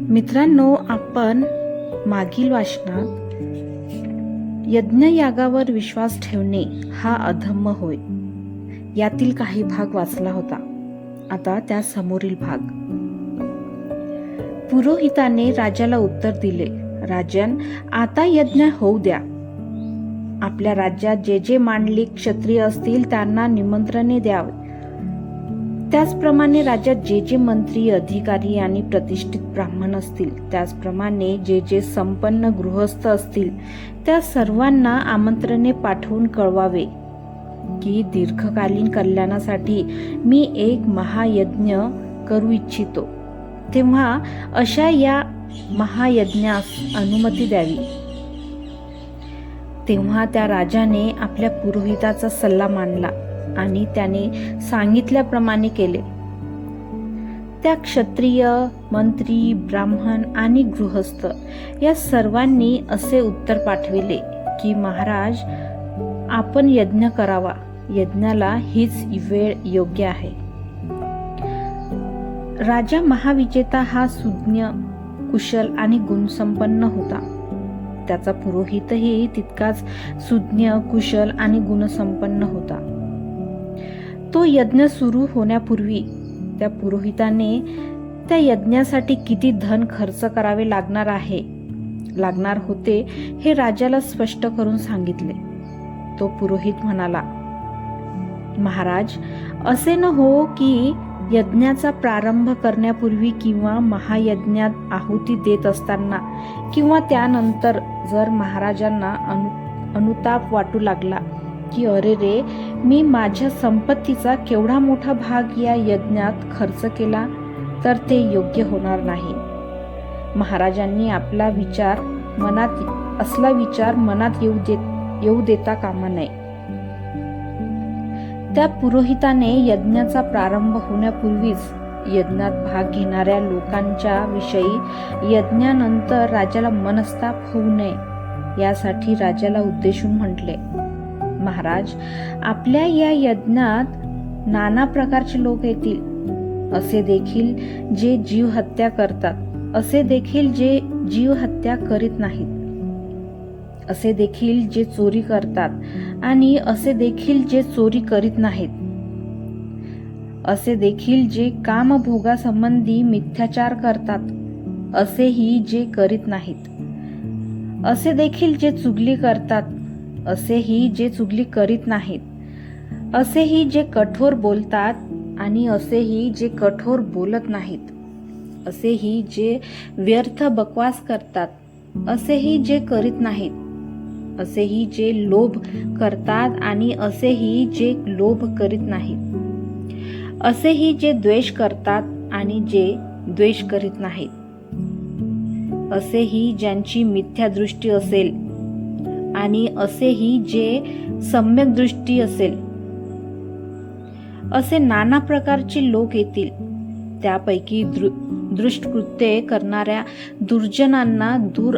मित्रांनो आपण मागील वाचनात यज्ञयागावर विश्वास ठेवणे हा अधम्म होय. यातील काही भाग वाचला होता. आता त्या समोरील भाग. पुरोहिताने राजाला उत्तर दिले राजन आता यज्ञ होऊ द्या. आपल्या राज्यात जे जे मांडलिक क्षत्रिय असतील त्यांना निमंत्रणे द्यावे. त्याचप्रमाणे राज्यात जे जे मंत्री अधिकारी आणि प्रतिष्ठित ब्राह्मण असतील त्याचप्रमाणे जे जे संपन्न गृहस्थ असतील त्या सर्वांना आमंत्रणे पाठवून कळवावे. की दीर्घकालीन कल्याणासाठी मी एक महायज्ञ करू इच्छितो. तेव्हा अशा या महायज्ञास अनुमती द्यावी. तेव्हा त्या राजाने आपल्या पुरोहिताचा सल्ला मानला आणि त्याने सांगितल्याप्रमाणे केले. त्या क्षत्रिय मंत्री ब्राह्मण आणि गृहस्थ या सर्वांनी असे उत्तर पाठविले की महाराज आपण यज्ञ करावा. यज्ञाला हीच वेळ योग्य आहे. राजा महाविजेता हा सुज्ञ कुशल आणि गुणसंपन्न होता. त्याचा पुरोहितही तितकाच सुज्ञ कुशल आणि गुणसंपन्न होता. तो यज्ञ सुरू होण्यापूर्वी त्या पुरोहिताने त्या यज्ञासाठी किती धन खर्च करावे लागणार आहे लागणार होते हे राजाला स्पष्ट करून सांगितले. तो पुरोहित म्हणाला महाराज असे न हो की यज्ञाचा प्रारंभ करण्यापूर्वी किंवा महायज्ञात आहुती देत असताना किंवा त्यानंतर जर महाराजांना अनु अनुताप वाटू लागला की अरे रे मी माझ्या संपत्तीचा केवढा मोठा भाग या यज्ञात खर्च केला तर ते योग्य होणार नाही. महाराजांनी आपला विचार मनात असला विचार मनात येऊ देत येऊ देता कामा नये. त्या पुरोहिताने यज्ञाचा प्रारंभ होण्यापूर्वीच यज्ञात भाग घेणाऱ्या लोकांच्या विषयी यज्ञानंतर राजाला मनस्ताप होऊ नये यासाठी राजाला उद्देशून म्हटले. महाराज आपल्या या यज्ञात नाना प्रकारचे लोक येतील असे देखील जे जीव हत्या करतात असे देखील जे जीव हत्या करीत नाहीत असे देखील जे चोरी करतात आणि असे देखील जे चोरी करीत नाहीत असे देखील जे कामभोगासंबंधी मिथ्याचार करतात असेही जे करीत नाहीत असे देखील जे चुगली करतात असेही जे चुगली करीत नाहीत. असेही जे कठोर बोलतात आणि असेही जे कठोर बोलत नाहीत. असेही जे व्यर्थ बकवास करतात असेही जे करीत नाहीत. असेही जे लोभ करतात आणि असेही जे लोभ करीत नाहीत. असेही जे द्वेष करतात आणि जे द्वेष करीत नाहीत. असेही ज्यांची मिथ्या दृष्टी असेल आणि असेही जे सम्यक दृष्टी असेल असे नाना प्रकारचे लोक येतील. त्यापैकी दृ दृष्टकृत्ये करणाऱ्या दुर्जनांना दूर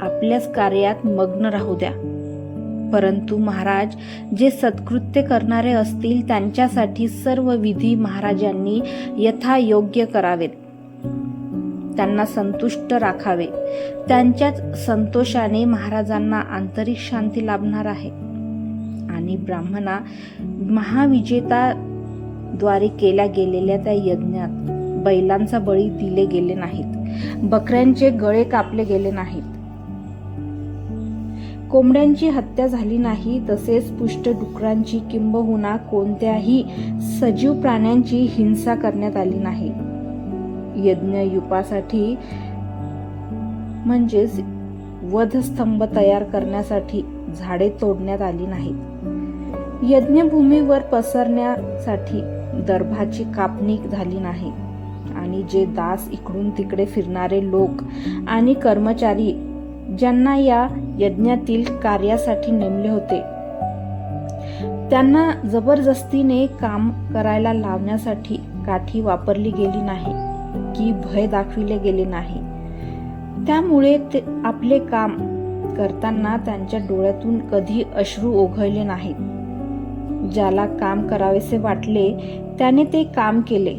आपल्याच कार्यात मग्न राहू द्या. परंतु महाराज जे सत्कृत्य करणारे असतील त्यांच्यासाठी सर्व विधी महाराजांनी यथायोग्य करावेत. त्यांना संतुष्ट राखावे. त्यांच्याच संतोषाने महाराजांना आंतरिक शांती लाभणार आहे. आणि ब्राह्मणा महाविजेताद्वारे केल्या गेलेल्या त्या यज्ञात बैलांचा बळी दिले गेले नाहीत. बकऱ्यांचे गळे कापले गेले नाहीत. कोंबड्यांची हत्या झाली नाही तसेच पुष्ट डुकरांची किंबहुना कोणत्याही सजीव प्राण्यांची हिंसा करण्यात आली नाही. यज्ञयुपासाठी म्हणजेच वधस्तंभ तयार करण्यासाठी झाडे तोडण्यात आली नाहीत. यज्ञभूमीवर पसरण्यासाठी दर्भाची कापणी झाली नाही आणि आणि जे दास इकडून तिकडे फिरणारे लोक आणि कर्मचारी ज्यांना या यज्ञातील कार्यासाठी नेमले होते त्यांना जबरदस्तीने काम करायला लावण्यासाठी काठी वापरली गेली नाही. की भय दाखविले गेले नाही. त्यामुळे ते आपले काम करताना त्यांच्या डोळ्यातून कधी अश्रू ओघळले नाहीत. ज्याला काम करावेसे वाटले त्याने ते काम केले.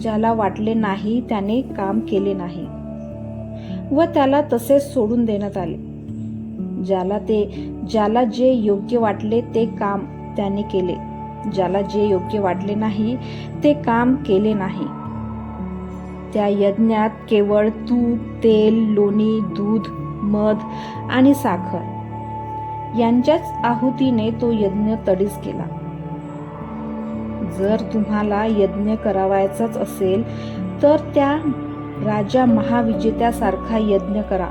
ज्याला वाटले नाही त्याने काम केले नाही. व त्याला तसेच सोडून देण्यात आले. ज्याला ते ज्याला जे योग्य वाटले ते काम त्याने केले. ज्याला जे योग्य वाटले नाही ते काम केले नाही. त्या यज्ञात केवळ तूप तेल लोणी दूध मध आणि साखर यांच्याच आहुतीने तो यज्ञ तडीस केला. जर तुम्हाला यज्ञ करावायचाच असेल तर त्या राजा महाविजेत्यासारखा यज्ञ करा.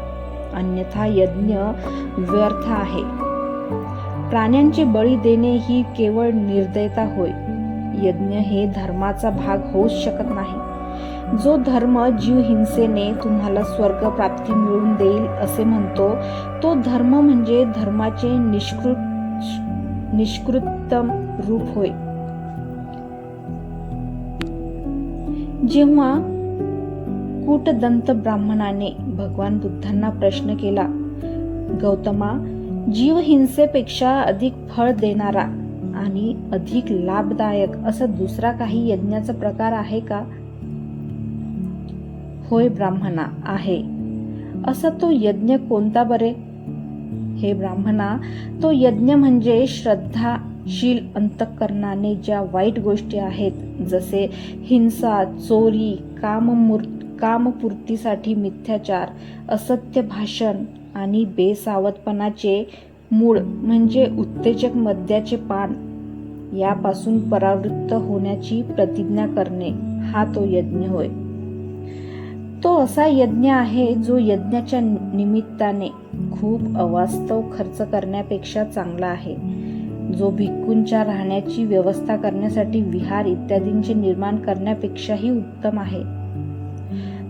अन्यथा यज्ञ व्यर्थ आहे. प्राण्यांची बळी देणे ही केवळ निर्दयता होय. यज्ञ हे धर्माचा भाग होऊच शकत नाही. जो धर्म जीव हिंसेने तुम्हाला स्वर्ग प्राप्ती मिळवून देईल असे म्हणतो तो धर्म म्हणजे धर्माचे निष्कृत निष्कृतम रूप होय. जेव्हा कूटदंत ब्राह्मणाने भगवान बुद्धांना प्रश्न केला गौतमा जीव हिंसेपेक्षा अधिक फळ देणारा आणि अधिक लाभदायक असा दुसरा काही यज्ञाचा प्रकार आहे का? होय ब्राह्मणा आहे. असा तो यज्ञ कोणता बरे? हे ब्राह्मणा तो यज्ञ म्हणजे श्रद्धाशील अंतकरणाने ज्या वाईट गोष्टी आहेत जसे हिंसा चोरी काममूर् कामपूर्तीसाठी मिथ्याचार असत्य भाषण आणि बेसावधपणाचे मूळ म्हणजे उत्तेजक मद्याचे पान यापासून परावृत्त होण्याची प्रतिज्ञा करणे हा तो यज्ञ होय. तो असा यज्ञ आहे जो यज्ञाच्या निमित्ताने खूप अवास्तव खर्च करण्यापेक्षा चांगला आहे. जो भिक्खूंच्या राहण्याची व्यवस्था करण्यासाठी विहार इत्यादींचे निर्माण करण्यापेक्षाही उत्तम आहे.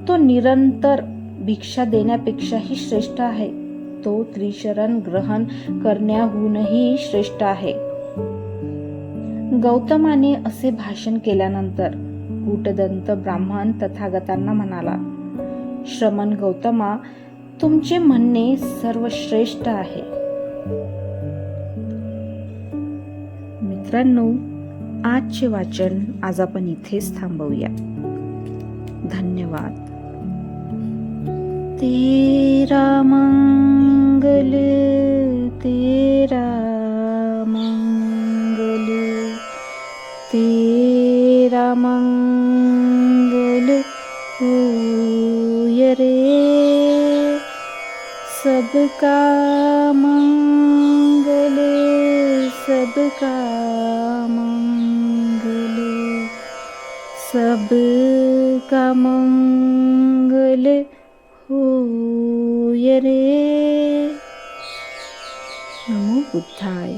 तो निरंतर भिक्षा देण्यापेक्षाही श्रेष्ठ आहे. तो त्रिशरण ग्रहण करण्याहूनही श्रेष्ठ आहे. गौतमाने असे भाषण केल्यानंतर कूटदंत ब्राह्मण तथागतांना म्हणाला श्रमण गौतमा तुमचे म्हणणे सर्वश्रेष्ठ आहे. मित्रांनो आजचे वाचन आज आपण इथेच थांबवूया. धन्यवाद. तेरा मंगल तेरा सबका मंगल सबका मंगल सबका मंगल होय रे। नमो बुद्धाय।